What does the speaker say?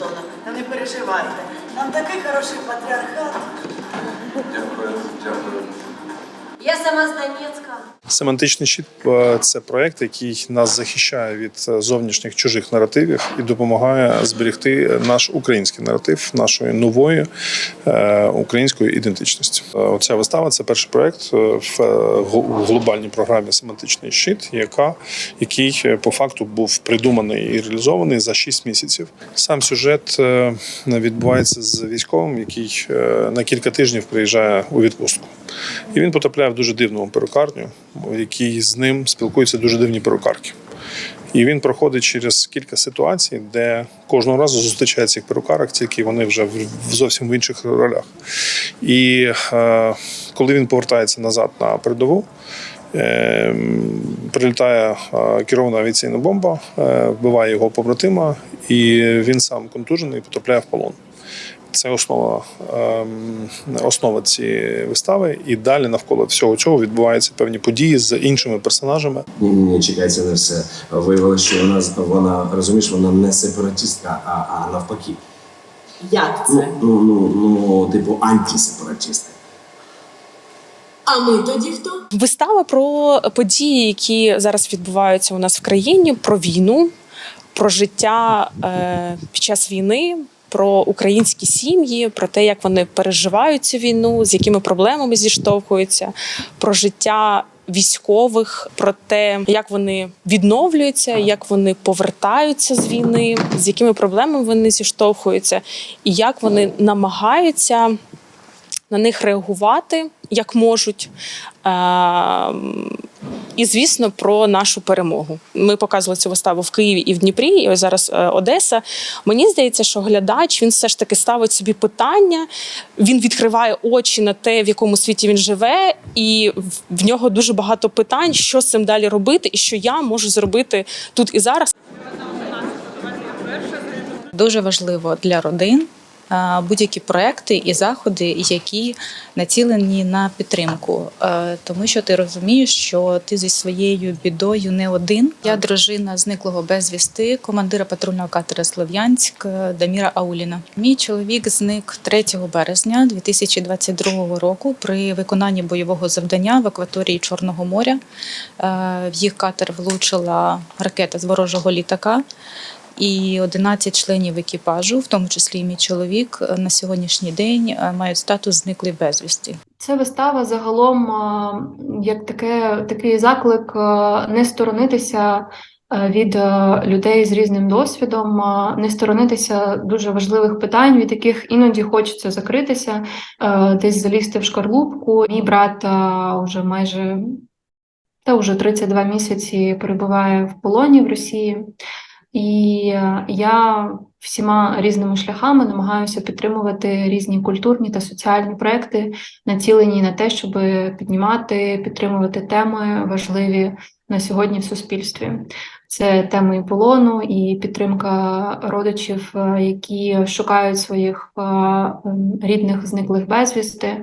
Вашингтона. Та не переживайте. Там такий хороший патріархат. Дякую, дякую. Я сама з Донецька. Семантичний щит е, це проект, який нас захищає від е, зовнішніх чужих наративів і допомагає зберегти наш український наратив нашої нової е, української ідентичності. Оця вистава це перший проект в глобальній програмі Семантичний щит, яка який по факту був придуманий і реалізований за 6 місяців. Сам сюжет відбувається з військовим, який на кілька тижнів приїжджає у відпустку. І він потрапляє в дуже дивну перукарню, в якій з ним спілкуються дуже дивні перукарки. І він проходить через кілька ситуацій, де кожного разу зустрічає цих перукарок, тільки вони вже в зовсім в інших ролях. І е, коли він повертається назад на передову, е, прилітає е, керована авіаційна бомба, е, вбиває його побратима, і він сам контужений і потрапляє в полон. Це основа, ем, основа цієї вистави, і далі навколо всього цього відбуваються певні події з іншими персонажами. Ні, ні, ні, чекай, не все. Виявилося, що вона вона розумієш, вона не сепаратистка, а, а навпаки. Як Ну, ну, ну, ну, типу, антисепаратистка. А ми тоді хто? Вистава про події, які зараз відбуваються у нас в країні, про війну, про життя е, під час війни, про українські сім'ї, про те, як вони переживають цю війну, з якими проблемами зіштовхуються, про життя. Військових про те, як вони відновлюються, як вони повертаються з війни, з якими проблемами вони зіштовхуються, і як вони намагаються на них реагувати як можуть. Ем, І, звісно, про нашу перемогу. Ми показували цю виставу в Києві і в Дніпрі, і ось зараз е, Одеса. Мені здається, що глядач він все ж таки ставить собі питання, він відкриває очі на те, в якому світі він живе, і в- нього дуже багато питань, що з цим далі робити, і що я можу зробити тут і зараз. Дуже важливо для родин будь-які проекти і заходи, які націлені на підтримку, Е, тому що ти розумієш, що ти зі своєю бідою не один. Я дружина зниклого безвісти, командира патрульного катера Слов'янськ е, Даміра Ауліна. Мій чоловік зник 3 березня 2022 року при виконанні бойового завдання в акваторії Чорного моря. Е, В їх катер влучила ракета з ворожого літака. І 11 членів екіпажу, в тому числі і мій чоловік, на сьогоднішній день е, мають статус зниклий безвісті. Ця вистава загалом як таке, такий заклик не сторонитися від людей з різним досвідом, не сторонитися дуже важливих питань, від яких іноді хочеться закритися, десь залізти в шкарлупку. Мій брат вже майже та вже 32 місяці перебуває в полоні в Росії. І е, я всіма різними шляхами намагаюся підтримувати різні культурні та соціальні проекти, націлені на те, щоб піднімати, підтримувати теми важливі на сьогодні в суспільстві. Це теми і полону, і підтримка родичів, е, які шукають своїх е, рідних зниклих безвісти.